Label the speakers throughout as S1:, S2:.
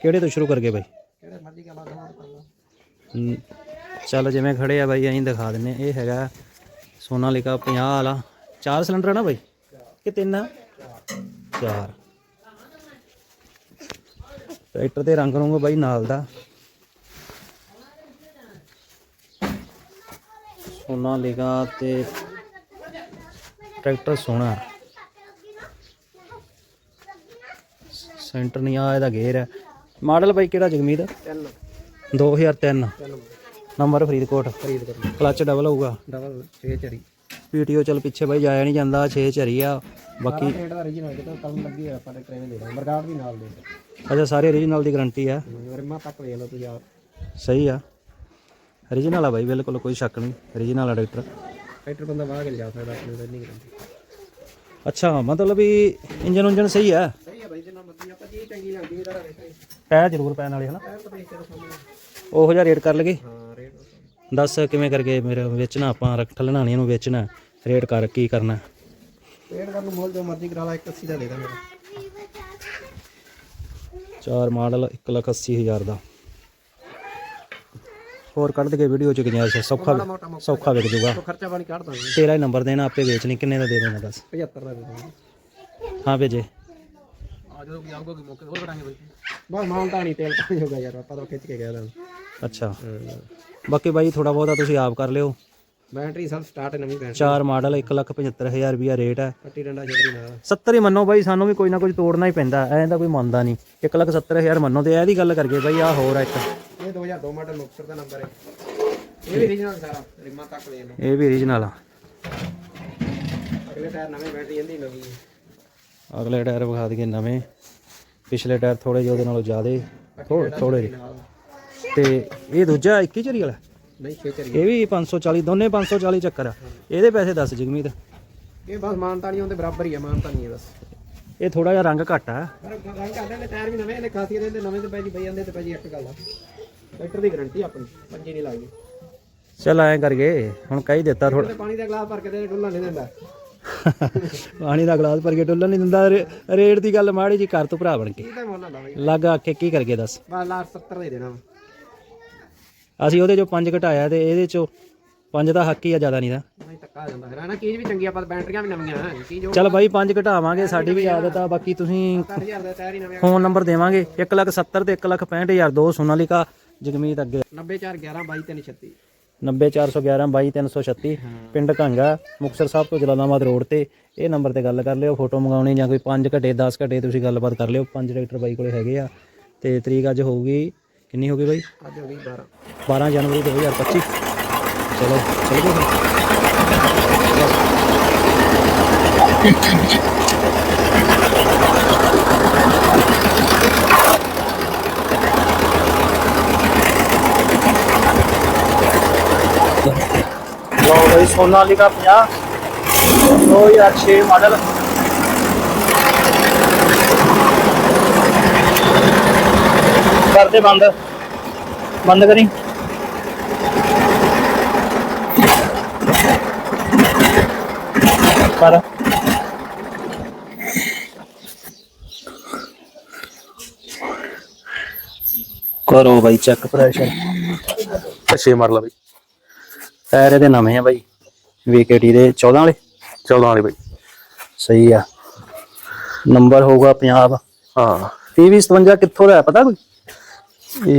S1: ਕਿਹੜੇ ਤੋਂ ਸ਼ੁਰੂ ਕਰਗੇ ਬਾਈ?
S2: ਕਿਹੜੇ ਮਰਜ਼ੀ ਕਾ ਬਾਤ ਹੋਰ ਕਰ ਲਓ
S1: ਚੱਲ ਜਿਵੇਂ ਖੜੇ ਆ ਬਾਈ ਅਸੀਂ ਦਿਖਾ ਦਿੰਨੇ। ਇਹ ਹੈਗਾ ਸੋਨਾਲੀਕਾ 50 ਵਾਲਾ। ਚਾਰ ਸਿਲੰਡਰ ਆ ਨਾ ਬਾਈ? ਕਿ ਤਿੰਨ ਆ? ਚਾਰ। ਟਰੈਕਟਰ ਤੇ ਰੰਗ ਰੂੰਗ ਬਾਈ ਨਾਲ ਦਾ। ਸੋਨਾਲੀਕਾ ਤੇ ਟਰੈਕਟਰ ਸੋਹਣਾ। ਸੈਂਟਰ ਨਹੀਂ ਆ ਇਹਦਾ ਗੇਅਰ ਹੈ। ਮਾਡਲ ਬਾਈ ਕਿਹੜਾ ਜਗਮੀਤ?
S2: ਤਿੰਨ।
S1: 2003
S2: ਤਿੰਨ।
S1: ਨੰਬਰ। ਫਰੀਦਕੋਟ।
S2: ਖਰੀਦ ਕਰਨੀ
S1: ਕਲੱਚ ਡਬਲ ਹੋਊਗਾ
S2: ਡਬਲ 6 ਚਰੀ
S1: ਪੀਟੀਓ ਚੱਲ ਪਿੱਛੇ ਬਾਈ ਜਾਇਆ ਨਹੀਂ ਜਾਂਦਾ 6 ਚਰੀ ਆ। ਬਾਕੀ
S2: ਰੇਟ ਦਾ ਰੀਜਨ ਹੋਇਆ ਤਾਂ ਕੰਮ ਲੱਗੀ ਹੋਇਆ ਆਪਾਂ ਨੇ ਟ੍ਰੇਨ ਦੇ ਦਾਂ ਮਰਗਾਟ ਵੀ ਨਾਲ ਦੇ
S1: ਅੱਛਾ ਸਾਰੇ ਓਰੀਜਨਲ ਦੀ ਗਾਰੰਟੀ ਆ।
S2: ਦਿਓ ਰਿਮਾ ਤੱਕ ਵੇਖ ਲਓ ਤੁਸੀਂ ਆਪ।
S1: ਸਹੀ ਆ। ਓਰੀਜਨਲ ਆ ਬਾਈ ਬਿਲਕੁਲ ਕੋਈ ਸ਼ੱਕ ਨਹੀਂ। ਓਰੀਜਨਲ ਆ ਟਰੈਕਟਰ
S2: ਟਰੈਕਟਰ ਬੰਦਾ ਵਾਹ ਕੇ ਲਿਜਾ ਸਕਦਾ ਆਪਣੇ ਨਹੀਂ
S1: ਅੱਛਾ ਮਤਲਬ ਵੀ ਇੰਜਨ ਉਂਜਨ ਸਹੀ ਆ
S2: ਸਹੀ ਹੈ ਬਾਈ ਜਿੰਨਾ ਮਰਜ਼ੀ ਆਪਾਂ ਚੀਜ਼ ਚੰਗੀ ਲੱਗਦੀ ਹੈ ਤਾਂ ਵੇਖੋ
S1: ਟਾਇਰ ਜ਼ਰੂਰ ਪੈਣ ਵਾਲੇ ਹਨਾ? ਉਹੋ ਜਿਹਾ ਰੇਟ ਕਰ ਲਗੇ
S2: ਹਾਂ ਰੇਟ
S1: ਦੱਸ ਕਿਵੇਂ ਕਰਕੇ ਮੇਰੇ ਵੇਚਣਾ ਆਪਾਂ ਰੱਖ ਠੱਲਣਾ ਨਹੀਂ ਇਹਨੂੰ ਵੇਚਣਾ ਰੇਟ ਕਰ ਕੀ ਕਰਨਾ।
S2: ਰੇਟ ਕਰਨ ਨੂੰ ਮੁੱਲ ਜੋ ਮਰਜ਼ੀ ਕਰਾ ਲਾ 180 ਦਾ ਦੇ ਦਾਂ ਮੇਰਾ।
S1: ਚਾਰ ਮਾਡਲ 180000 ਦਾ। ਹੋਰ ਕੱਢ ਦੇ ਵੀਡੀਓ ਚ ਗੁੰਜਾਇਸ਼ ਸੌਖਾ ਸੌਖਾ ਵਿਕ ਜੂਗਾ
S2: ਖਰਚਾ ਪਾਣੀ ਕੱਢ ਦਾਂਗੇ
S1: ਤੇਰਾ ਹੀ ਨੰਬਰ ਦੇਣਾ ਆਪੇ ਵੇਚਣੀ ਕਿੰਨੇ ਦਾ ਦੇ ਦੇਣਾ ਦੱਸ।
S2: 75 ਦਾ ਦੇ ਦਾਂਗੇ
S1: ਹਾਂ ਭੇਜੇ।
S2: ਜਦੋਂ ਵੀ ਆਊਗਾ ਕਿ ਮੌਕੇ ਹੋਰ ਕਰਾਂਗੇ ਬਾਈ। ਬਸ ਮਾਲ ਤਾਂ ਨਹੀਂ ਤੇਲ ਪਾਣੀ ਹੋਗਾ ਯਾਰ ਆਪਾਂ ਤਾਂ ਖਿੱਚ ਕੇ ਗਿਆ ਤਾਂ।
S1: ਅੱਛਾ। ਬਾਕੀ ਬਾਈ ਥੋੜਾ ਬਹੁਤਾ ਤੁਸੀਂ ਆਪ ਕਰ ਲਿਓ।
S2: ਬੈਟਰੀ ਸਭ ਸਟਾਰਟ ਨਵੀਂ ਬੈਟਰੀ।
S1: ਚਾਰ ਮਾਡਲ 175000 ਰੁਪਿਆ ਰੇਟ ਹੈ।
S2: ਪੱਟੀ ਡੰਡਾ ਛੇੜੀ ਨਾਲ।
S1: 70 ਹੀ ਮੰਨੋ ਬਾਈ ਸਾਨੂੰ ਵੀ ਕੋਈ ਨਾ ਕੁਝ ਤੋੜਨਾ ਹੀ ਪੈਂਦਾ ਐਂ ਤਾਂ ਕੋਈ ਮੰਨਦਾ ਨਹੀਂ। 170000 ਮੰਨੋ ਤੇ ਇਹਦੀ ਗੱਲ ਕਰਕੇ ਬਾਈ ਆ ਹੋਰ ਆ ਇੱਕ।
S2: ਇਹ 2002 ਮਾਡਲ ਮੁਕਤਸਰ ਦਾ ਨੰਬਰ ਹੈ। ਇਹ ਵੀ ਰੀਜਨਲ ਸਾਰਾ ਰਿਮਾ ਤੱਕ ਵੇਖ ਲਓ।
S1: ਇਹ ਵੀ ਓਰੀਜਨਲ ਆ।
S2: ਅਗਲੇ ਟਾਇਰ ਨਵੇਂ ਬੈਟਰੀ ਇਹਦੀ ਨਵੀਂ ਹੈ।
S1: ਅਗਲੇ ਟਾਇਰ ਵਿਖਾ ਦਈਏ ਨਵੇਂ। ਪਿਛਲੇ ਟਾਇਰ ਥੋੜੇ ਜਿਹੇ ਉਹਦੇ ਨਾਲੋਂ ਜ਼ਿਆਦੇ ਥੋੜੇ ਥੋੜੇ ਜਿਹੇ। ਤੇ ਇਹ ਦੂਜਾ 21 ਚਰੀ ਵਾਲਾ?
S2: ਨਹੀਂ ਛੇ ਚਰੀ
S1: ਇਹ ਵੀ 540 ਦੋਨੇ 540 ਚੱਕਰ ਆ। ਇਹਦੇ ਪੈਸੇ ਦੱਸ ਜਗਮੀਤ।
S2: ਇਹ ਬਸ ਮਾਨਤਾ ਨਹੀਂ ਉਹਦੇ ਬਰਾਬਰ ਹੀ ਹੈ ਮਾਨਤਾ ਨਹੀਂ ਹੈ ਬਸ।
S1: ਇਹ ਥੋੜਾ ਜਿਹਾ ਰੰਗ ਘੱਟ ਆ।
S2: ਰੰਗ ਕਰਦੇ ਨੇ ਟਾਇਰ ਵੀ ਨਵੇਂ ਨੇ ਖਾਸੀਅਤ ਇਹਦੇ ਨਵੇਂ ਤੇ ਭਾਜੀ ਪਈ ਜਾਂਦੇ ਤੇ ਭਾਜੀ ਇੱਕ ਗੱਲ ਆ। ਟਰੈਕਟਰ ਦੀ ਗਾਰੰਟੀ ਆਪਣੀ ਪੰਜੀ ਨਹੀਂ ਲੱਗਦੀ।
S1: ਚੱਲ ਐਂ ਕਰਕੇ ਹੁਣ ਕਹਿ ਦਿੱਤਾ ਥੋੜਾ
S2: ਪਾਣੀ ਦਾ ਗਲਾਸ ਭਰ ਕੇ ਤੇ ਡੁੱਲਾ ਨਹੀਂ ਦਿੰਦਾ।
S1: ਪਾਣੀ ਦਾ ਗਲਾਸ ਭਰ ਕੇ ਡੁੱਲਣ ਨਹੀਂ ਦਿੰਦਾ ਰੇ- ਰੇਟ ਦੀ ਗੱਲ ਮਾੜੀ ਜੀ ਕਰ ਤੂੰ ਭਰਾ ਬਣ ਕੇ।
S2: ਇਹ ਤਾਂ ਮੁੱਲ ਹੁੰਦਾ ਬਾਈ।
S1: ਲੱਗ ਆਖੇ ਕੀ ਕਰਗੇ ਦੱਸ?
S2: ਬਸ ਲਾਸਟ 70 ਦੇ ਦੇਣਾ। ਵਾ।
S1: ਅਸੀਂ ਉਹਦੇ ਚੋਂ ਪੰਜ ਘਟਾਇਆ ਤੇ ਇਹਦੇ ਚੋਂ ਪੰਜ ਦਾ ਹੱਕ ਹੀ ਆ ਜ਼ਿਆਦਾ ਨਹੀਂ ਦਾ।
S2: ਨਹੀਂ ਧੱਕਾ ਆ ਜਾਂਦਾ ਹੈ ਨਾ ਚੀਜ਼ ਵੀ ਚੰਗੀ ਆ, ਆਪਾਂ ਬੈਟਰੀਆਂ ਵੀ ਨਵੀਆਂ ਹੈ ਚੀਜ਼ ਉਹ
S1: ਚੱਲ ਬਾਈ ਪੰਜ ਘਟਾਵਾਂਗੇ ਸਾਡੀ ਵੀ ਆਦਤ ਆ ਬਾਕੀ ਤੁਸੀਂ
S2: 60000 ਦਾ ਟਾਇਰ ਹੀ ਨਵੇਂ
S1: ਫੋਨ ਨੰਬਰ ਦੇਵਾਂਗੇ 170 ਤੇ 165000 ਦੋ ਸੋਨਾਲੀਕਾ ਜਗਮੀਤ ਅੱਗੇ।
S2: 90411 22336
S1: 90411 22336 ਪਿੰਡ ਘਾਂਗਾ ਮੁਕਤਸਰ ਸਾਹਿਬ ਤੋਂ ਜਲਾਲਾਬਾਦ ਰੋਡ ਤੇ। ਇਹ ਨੰਬਰ ਤੇ ਗੱਲ ਕਰ ਲਿਓ ਫੋਟੋ ਮੰਗਾਉਣੀ ਜਾਂ ਕੋਈ 5 ਘਟੇ 10 ਘਟੇ ਤੁਸੀਂ ਗੱਲਬਾਤ ਕਰ ਲਿਓ। ਪੰਜ ਟਰੈਕਟਰ ਬਾਈ ਕੋਲੇ ਹੈਗੇ ਆ। ਤੇ ਤਰੀਕ ਅੱਜ ਹੋਊਗੀ ਕਿੰਨੀ ਹੋ ਗਈ ਬਾਈ?
S2: ਅੱਜ ਹੋ ਗਈ 12
S1: 12 ਜਨਵਰੀ 2025 ਚਲੋ ਚਲ। ਗਏ ਫਿਰ ਲੋ ਬਈ ਸੋਨਾਲੀਕਾ 50 2006 ਮਾਡਲ। ਕਰਦੇ ਬੰਦ ਬੰਦ ਕਰੀ। ਕਰ। ਕਰੋ ਬਾਈ ਚੈੱਕ ਪ੍ਰੈਸ਼ਰ
S3: ਛੇ ਮਾਡਲ ਆ ਬਈ।
S1: ਟਾਇਰ ਇਹਦੇ ਨਵੇਂ ਆ ਬਾਈ। ਵੀਕੇਟੀ ਦੇ 14 ਵਾਲੇ?
S3: 14 ਵਾਲੇ ਬਈ।
S1: ਸਹੀ ਆ। ਨੰਬਰ ਹੋਊਗਾ 50
S3: ਹਾਂ।
S1: PV 57 ਕਿੱਥੋਂ ਦਾ ਹੈ ਪਤਾ ਕੋਈ?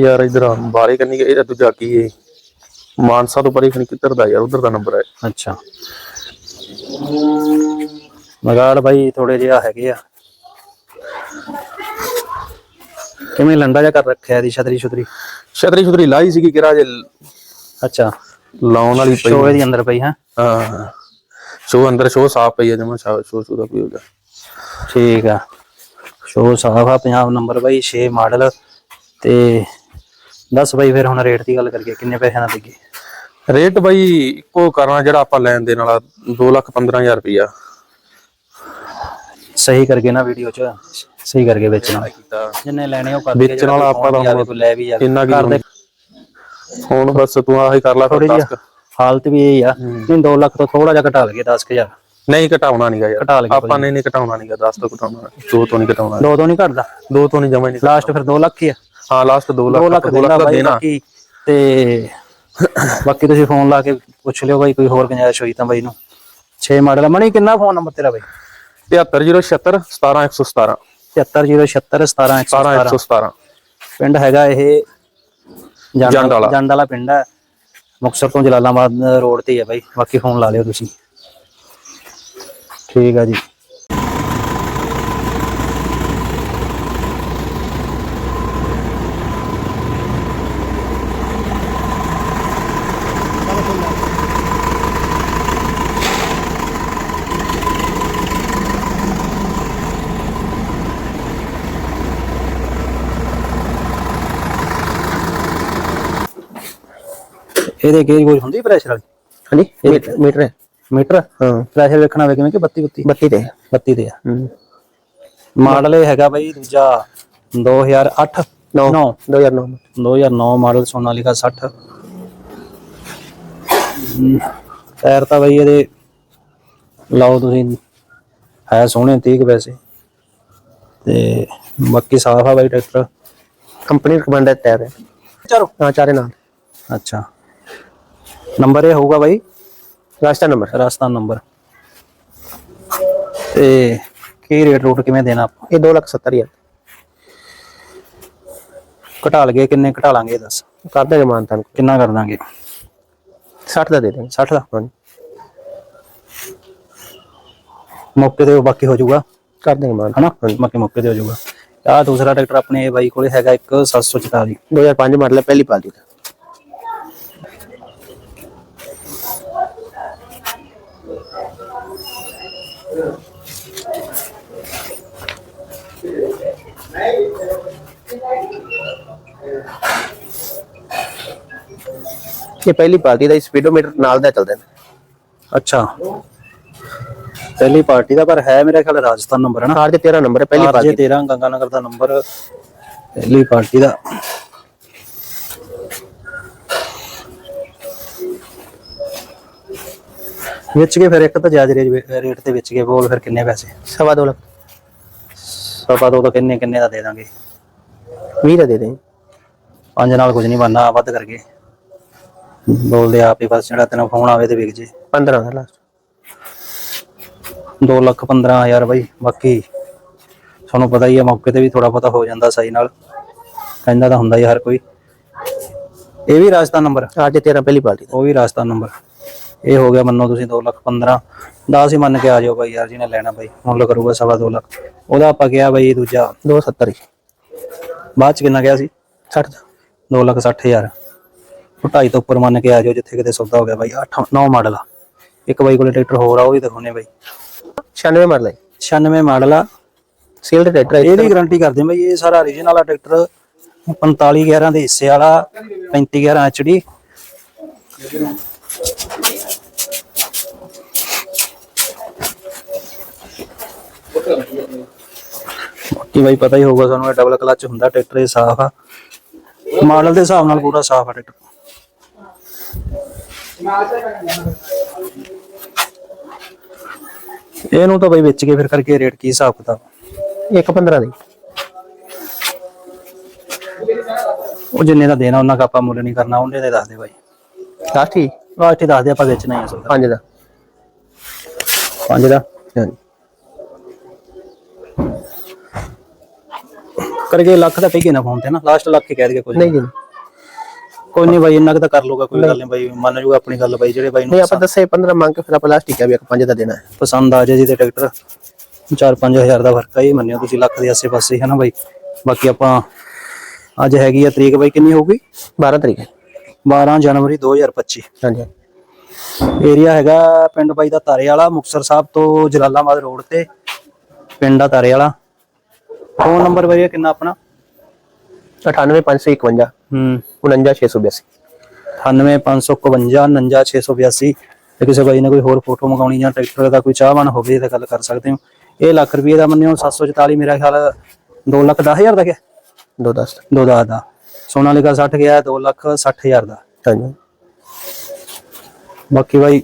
S3: ਯਾਰ ਇਧਰ ਬਾਰੇ ਕੰਨੀ ਇਹ ਦੂਜਾ ਕੀ ਮਾਨਸਾ ਤੋਂ ਪਰੇ ਖਣੀ ਕਿੱਧਰ ਦਾ ਯਾਰ ਉਧਰ ਦਾ ਨੰਬਰ ਹੈ।
S1: ਅੱਛਾ। ਮਗਾੜ ਬਾਈ ਥੋੜੇ ਜਿਹਾ ਹੈਗੇ ਆ। ਕਿਵੇਂ ਲੰਡਾ ਜਿਹਾ ਕਰ ਰੱਖਿਆ ਦੀ ਛਤਰੀ ਛਤਰੀ
S3: ਛਤਰੀ ਛਤਰੀ ਲਾਈ ਸੀਗੀ ਕਿਰਾ ਜੇ।
S1: ਅੱਛਾ।
S3: ਲਾਉਣ ਵਾਲੀ ਪਈ
S1: ਸ਼ੋਏ ਦੀ ਅੰਦਰ ਪਈ ਹੈ?
S3: ਹਾਂ ਸ਼ੋ ਅੰਦਰ ਸ਼ੋ ਸਾਫ਼ ਪਈ ਹੈ ਜਮਾ ਸ਼ੋ ਸ਼ੋ ਦਾ ਕੋਈ ਹੋਗਾ
S1: ਠੀਕ ਆ। ਸ਼ੋ ਸਾਫ਼ ਆ ਪੰਜਾਬ ਨੰਬਰ ਬਾਈ 6 ਮਾਡਲ ਤੇ ਦੱਸ ਬਾਈ ਫਿਰ ਹੁਣ ਰੇਟ ਦੀ ਗੱਲ ਕਰੀਏ ਕਿੰਨੇ ਪੈਸਿਆਂ ਦਾ ਲੱਗੇ
S3: ਰੇਟ ਬਈ ਇੱਕੋ ਕਰਨਾ ਜਿਹੜਾ ਆਪਾਂ ਲੈਣ ਦੇ ਨਾਲ 2 ਲੱਖ 15000 ਰੁਪਇਆ
S1: ਸਹੀ ਕਰਕੇ ਨਾ ਵੀਡੀਓ ਚ ਸਹੀ ਕਰਕੇ ਵੇਚਣਾ। ਜਿੰਨੇ ਲੈਣੇ ਉਹ ਕਰ ਦੇ
S3: ਵੇਚਣ ਵਾਲਾ ਆਪਾਂ
S1: ਲੈ ਵੀ ਜਾਵੇ
S3: ਇੰਨਾ ਕੀ
S1: ਘਰ ਦੇ
S3: ਹੁਣ ਬਸ ਤੂੰ ਆਹੀ ਕਰ ਲੈ
S1: ਥੋੜੀ
S3: ਫਿਰ
S1: ਜਿਹੀ
S3: 10
S1: ਹਾਲਤ ਵੀ ਇਹ ਆ ਨਹੀਂ 2 ਲੱਖ ਤੋਂ ਥੋੜਾ ਜਿਹਾ ਘਟਾ ਲਈਏ 10000
S3: ਨਹੀਂ ਘਟਾਉਣਾ ਨਹੀਂਗਾ ਯਾਰ।
S1: ਘਟਾ
S3: ਆਪਾਂ ਨੇ ਨਹੀਂ ਘਟਾਉਣਾ ਨਹੀਂਗਾ 10 ਤੋਂ ਘਟਾਉਣਾ। ਦੋ ਤੋਂ ਨਹੀਂ ਘਟਾਉਣਾ।
S1: ਦੋ ਤੋਂ ਨਹੀਂ ਘਟਦਾ।
S3: ਦੋ ਤੋਂ ਨਹੀਂ ਜਮਾ ਨਹੀਂ
S1: ਲਾਸਟ ਫਿਰ 2 ਲੱਖ ਹੀ ਆ।
S3: ਹਾਂ ਲਾਸਟ 2 ਲੱਖ
S1: 2 ਲੱਖ
S3: 2
S1: ਦੇਣਾ
S3: ਲੱਖ ਦਾ
S1: ਬਾਈ
S3: ਦੇਣਾ।
S1: ਬਾਕੀ ਤੇ ਬਾਕੀ ਤੁਸੀਂ ਫੋਨ ਲਾ ਕੇ ਪੁੱਛ ਲਿਓ ਬਾਈ ਕੋਈ ਹੋਰ ਗੁੰਜਾਇਸ਼ ਹੋਈ ਤਾਂ ਬਾਈ ਨੂੰ। 6 ਮਾਡਲ ਮਣੀ ਕਿੰਨਾ ਫੋਨ ਨੰਬਰ ਤੇਰਾ ਬਾਈ?
S3: 73076 17117
S1: 70076 17117
S3: 17117
S1: ਪਿੰਡ ਹੈਗਾ ਇਹ ਜੰਡ
S3: ਵਾਲਾ।
S1: ਜੰਡ ਵਾਲਾ ਪਿੰਡ ਹੈ। ਮੁਕਤਸਰ ਤੋਂ ਜਲਾਲਾਬਾਦ ਰੋਡ ਤੇ ਹੀ ਹੈ ਬਾਈ। ਬਾਕੀ ਫੋਨ ਲਾ ਲਿਓ ਤੁਸੀਂ। ਠੀਕ ਆ ਜੀ। ਇਹਦੇ ਗੇਜ ਗੋਜ ਹੁੰਦੀ ਪ੍ਰੈਸ਼ਰ ਵਾਲੀ?
S2: ਹਾਂਜੀ ਮੀਟਰ? ਮੀਟਰ ਹੈ।
S1: ਮੀਟਰ?
S2: ਹਾਂ।
S1: ਪ੍ਰੈਸ਼ਰ ਵੇਖਣਾ ਵੇ ਕਿਵੇਂ ਕਿ 32 32
S2: 32 ਤੇ
S1: 32 ਦੇ ਆ।
S2: ਹੂੰ।
S1: ਮਾਡਲ ਇਹ ਹੈਗਾ ਬਾਈ ਦੂਜਾ 2008
S2: 9
S1: 9
S2: 2009
S1: 2009 ਮਾਡਲ। ਸੋਨਾਲੀਕਾ 60 ਹਮ, ਟਾਇਰ ਤਾਂ ਬਈ ਇਹਦੇ ਲਾਓ ਤੁਸੀਂ ਹੈ ਸੋਹਣੇ 30 ਕੁ ਵੈਸੇ ਤੇ ਬਾਕੀ ਸਾਫ਼ ਆ ਬਾਈ ਟਰੈਕਟਰ।
S2: ਕੰਪਨੀ ਰਿਕਮੈਂਡ ਹੈ ਟਾਇਰ। ਹਾਂ ਚਾਰੇ ਨਾਲ।
S1: ਅੱਛਾ। ਨੰਬਰ ਇਹ ਹੋਊਗਾ ਬਾਈ?
S2: ਰਾਸਤਾ ਨੰਬਰ।
S1: ਰਾਜਸਥਾਨ ਨੰਬਰ। ਤੇ ਕੀ ਰੇਟ ਰੂਟ ਕਿਵੇਂ ਦੇਣਾ ਆਪਾਂ?
S2: ਇਹ 2 ਲੱਖ 70 ਹਜ਼ਾਰ।
S1: ਘਟਾ ਲਗੇ ਕਿੰਨੇ ਘਟਾ ਲਾਂਗੇ ਇਹ ਦੱਸ।
S2: ਕਰ ਦੇਗੇ ਮਾਨਤਾਨ
S1: ਕਿੰਨਾ ਕਰ ਦਾਂਗੇ?
S2: 60 ਦਾ ਦੇ ਦੇਂਗੇ
S1: 60 ਦਾ?
S2: ਹਾਂਜੀ।
S1: ਮੌਕੇ ਤੇ ਉਹ ਬਾਕੀ ਹੋ ਜਾਊਗਾ।
S2: ਕਰ ਦੇਂਗੇ ਮਾਨ
S1: ਹਨਾ? ਬਾਕੀ ਮੌਕੇ ਤੇ ਹੋ ਜਾਊਗਾ। ਆ ਦੂਸਰਾ ਟਰੈਕਟਰ ਆਪਣੇ ਬਾਈ ਕੋਲੇ ਹੈਗਾ ਇੱਕ 744
S2: 2005 ਮਾਡਲ ਪਹਿਲੀ ਪਾਲਟੀ ਦਾ। ਇਹ ਪਹਿਲੀ ਪਾਲਟੀ ਦਾ ਸਪੀਡੋਮੀਟਰ ਨਾਲ ਦਾ ਚੱਲਦਾ ਹੈ।
S1: ਅੱਛਾ। ਪਹਿਲੀ ਪਾਰਟੀ ਦਾ ਪਰ ਹੈ ਮੇਰਾ ਖਿਆਲ ਰਾਜਸਥਾਨ ਨੰਬਰ ਹੈ ਨਾ?
S2: ਕਾਰ ਦੇ 13 ਨੰਬਰ ਹੈ ਪਹਿਲੀ
S1: ਜੇ
S2: ਪਾਲਟੀ
S1: 13 ਗੰਗਾਨਗਰ ਦਾ ਨੰਬਰ ਪਹਿਲੀ ਪਾਰਟੀ ਦਾ। ਵੇਚ ਕੇ ਫਿਰ ਇੱਕ ਤਾਂ ਜਾਇਜ਼ ਰੇਟ ਤੇ ਵੇਚ ਕੇ ਬੋਲ ਫਿਰ ਕਿੰਨੇ ਪੈਸੇ?
S2: ਸਵਾ ਦੋ ਲੱਖ।
S1: ਸਭਾ ਦੋ ਤਾਂ ਕਿੰਨੇ ਕਿੰਨੇ ਦਾ ਦੇ ਦਾਂਗੇ?
S2: 20 ਦਾ ਦੇ ਦੇਂਗੇ
S1: ਪੰਜ ਨਾਲ ਕੁਝ ਨਹੀਂ ਬਣਨਾ ਵੱਧ ਕਰਕੇ। ਬੋਲਦੇ ਆਪ ਹੀ ਬਸ ਜਿਹੜਾ ਤੈਨੂੰ ਫੋਨ ਆਵੇ ਤੇ ਵਿਕ ਜੇ।
S2: 15 ਦਾ
S1: 2 ਲੱਖ 15000 ਬਾਈ ਬਾਕੀ ਤੁਹਾਨੂੰ ਪਤਾ ਹੀ ਆ ਮੌਕੇ ਤੇ ਵੀ ਥੋੜਾ ਪਤਾ ਹੋ ਜਾਂਦਾ ਸਹੀ ਨਾਲ। ਕਹਿੰਦਾ ਤਾਂ ਹੁੰਦਾ ਹੀ ਹਰ ਕੋਈ। ਇਹ ਵੀ ਰਾਜਸਥਾਨ ਨੰਬਰ
S2: ਅੱਜ 13 ਪਹਿਲੀ ਪਾਰਟੀ
S1: ਉਹ ਵੀ ਰਾਜਸਥਾਨ ਨੰਬਰ ਇਹ ਹੋ ਗਿਆ ਮੰਨੋ ਤੁਸੀਂ 2 ਲੱਖ 15 ਦਾ ਸੀ ਮੰਨ ਕੇ ਆ ਜਾਓ ਬਾਈ ਯਾਰ ਜੀ ਨੇ ਲੈਣਾ ਬਾਈ। ਹੁਣ ਮੁੱਲ ਕਰੂਗਾ ਸਵਾ 2 ਲੱਖ। ਉਹਦਾ ਆਪਾਂ ਕਿਹਾ ਬਾਈ ਦੂਜਾ।
S2: 270
S1: ਬਾਅਦ ਚ ਕਿੰਨਾ ਗਿਆ ਸੀ?
S2: 60
S1: 2 ਲੱਖ 60000 2.5 ਤੋਂ ਉੱਪਰ ਮੰਨ ਕੇ ਆ ਜਾਓ ਜਿੱਥੇ ਕਿਤੇ ਸੌਦਾ ਹੋ ਗਿਆ ਬਾਈ 8 9 ਮਾਡਲ ਆ। ਇੱਕ ਬਾਈ ਕੋਲੇ ਟਰੈਕਟਰ ਹੋਰ ਆ ਉਹ ਵੀ ਦਿਖਾਉਨੇ ਬਾਈ।
S2: 96 ਮਾਡਲ ਹੈ
S1: 96 ਮਾਡਲ ਆ।
S2: ਸੀਲਡ ਟਰੈਕਟਰ ਹੈ
S1: ਇਹਦੀ ਗਾਰੰਟੀ ਕਰਦੇ ਬਾਈ ਇਹ ਸਾਰਾ origignal ਆ ਟਰੈਕਟਰ। 45 ਦੇ ਹਿੱਸੇ ਵਾਲਾ 35 11 ਐਚਡੀ। ਬਾਕੀ ਬਾਈ ਪਤਾ ਹੀ ਹੋਊਗਾ ਸਾਨੂੰ ਇਹ ਡਬਲ ਕਲਚ ਹੁੰਦਾ ਟਰੈਕਟਰ ਇਹ ਸਾਫ਼ ਆ। ਮਾਡਲ ਦੇ ਹਿਸਾਬ ਨਾਲ ਪੂਰਾ ਸਾਫ਼ ਆ ਟਰੈਕਟਰ। ਇਹਨੂੰ ਤਾਂ ਬਾਈ ਵੇਚ ਕੇ ਫਿਰ ਕਰਕੇ ਰੇਟ ਕੀ ਹਿਸਾਬ ਕਿਤਾਬ?
S2: ਇੱਕ 15 ਦੀ।
S1: ਉਹ ਜਿੰਨੇ ਦਾ ਦੇਣਾ ਉਹਨਾਂ ਦਾ ਆਪਾਂ ਮੁੱਲ ਨਹੀਂ ਕਰਨਾ ਉਹਨੇ ਦੇ ਦੱਸ ਦੇ ਬਾਈ।
S2: ਲਾਸਟ ਹੀ
S1: ਲਾਸਟ ਹੀ ਦੱਸ ਦੇ ਆਪਾਂ ਵੇਚਣਾ ਹੀ
S2: 5 ਦਾ।
S1: ਪੰਜ ਦਾ?
S2: ਹਾਂਜੀ।
S1: ਕਰਕੇ ਲੱਖ ਦਾ ਟਿਕੇ ਨਾ ਫੋਨ ਤੇ ਨਾ ਲਾਸਟ ਲੱਖ ਹੀ ਕਹਿ ਦਈਏ ਕੁਝ।
S2: ਨਹੀਂ ਜੀ।
S1: ਕੋਈ ਨਹੀਂ ਬਾਈ ਇੰਨਾ ਕੁ ਤਾਂ ਕਰ ਲੂਗਾ ਕੋਈ ਗੱਲ ਨਹੀਂ ਬਾਈ ਮੰਨ ਜੂਗਾ ਆਪਣੀ ਗੱਲ ਬਾਈ ਜਿਹੜੇ ਬਾਈ
S2: ਨਹੀਂ
S1: ਨੂੰ
S2: ਆਪਾਂ ਦੱਸੇ 15 ਮੰਗ ਕੇ ਫਿਰ ਆਪਾਂ ਲਾਸਟ ਹੀ ਕਿਹਾ ਵੀ ਇੱਕ 5 ਦਾ ਦੇਣਾ ਹੈ।
S1: ਪਸੰਦ ਆ ਜਾਏ ਜਿਹਦੇ ਟਰੈਕਟਰ। 4-5000 ਦਾ ਫ਼ਰਕ ਆ ਇਹ ਮੰਨਿਓ ਤੁਸੀਂ ਲੱਖ ਦੇ ਆਸੇ ਪਾਸੇ ਹੈ ਨਾ ਬਾਈ? ਬਾਕੀ ਆਪਾਂ ਅੱਜ ਹੈਗੀ ਆ ਤਰੀਕ ਬਾਈ ਕਿੰਨੀ ਹੋਊਗੀ?
S2: 12 ਤਰੀਕ ਹੈ।
S1: 12 ਜਨਵਰੀ 2025
S2: ਹਾਂਜੀ।
S1: ਏਰੀਆ ਹੈਗਾ ਪਿੰਡ ਬਾਈ ਦਾ ਤਾਰੇ ਵਾਲਾ ਮੁਕਤਸਰ ਸਾਹਿਬ ਤੋਂ ਜਲਾਲਾਬਾਦ ਰੋਡ ਤੇ। ਪਿੰਡ ਆ ਤਾਰੇ ਵਾਲਾ ਫੋਨ ਨੰਬਰ ਬਾਈ ਕਿੰਨਾ ਆਪਣਾ?
S2: 98551
S1: ਹੂੰ।
S2: 49682
S1: 98551 49682 ਤੇ ਕਿਸੇ ਬਾਈ ਨੇ ਕੋਈ ਹੋਰ ਫੋਟੋ ਮੰਗਾਉਣੀ ਜਾਂ ਟਰੈਕਟਰ ਦਾ ਕੋਈ ਚਾਹਵਾਨ ਹੋਵੇ ਤਾਂ ਗੱਲ ਕਰ ਸਕਦੇ ਹੋ। ਇਹ ਲੱਖ ਰੁਪਏ ਦਾ ਮੰਨਿਓ 744 ਮੇਰਾ ਖਿਆਲ 2 ਲੱਖ 10 ਹਜ਼ਾਰ ਦਾ ਗਿਆ?
S2: 210
S1: 2 ਦਾ। ਦਾ ਸੋਨਾਲੀਕਾ 60 ਗਿਆ 2 ਲੱਖ 60 ਹਜ਼ਾਰ ਦਾ।
S2: ਹਾਂਜੀ।
S1: ਬਾਕੀ ਬਾਈ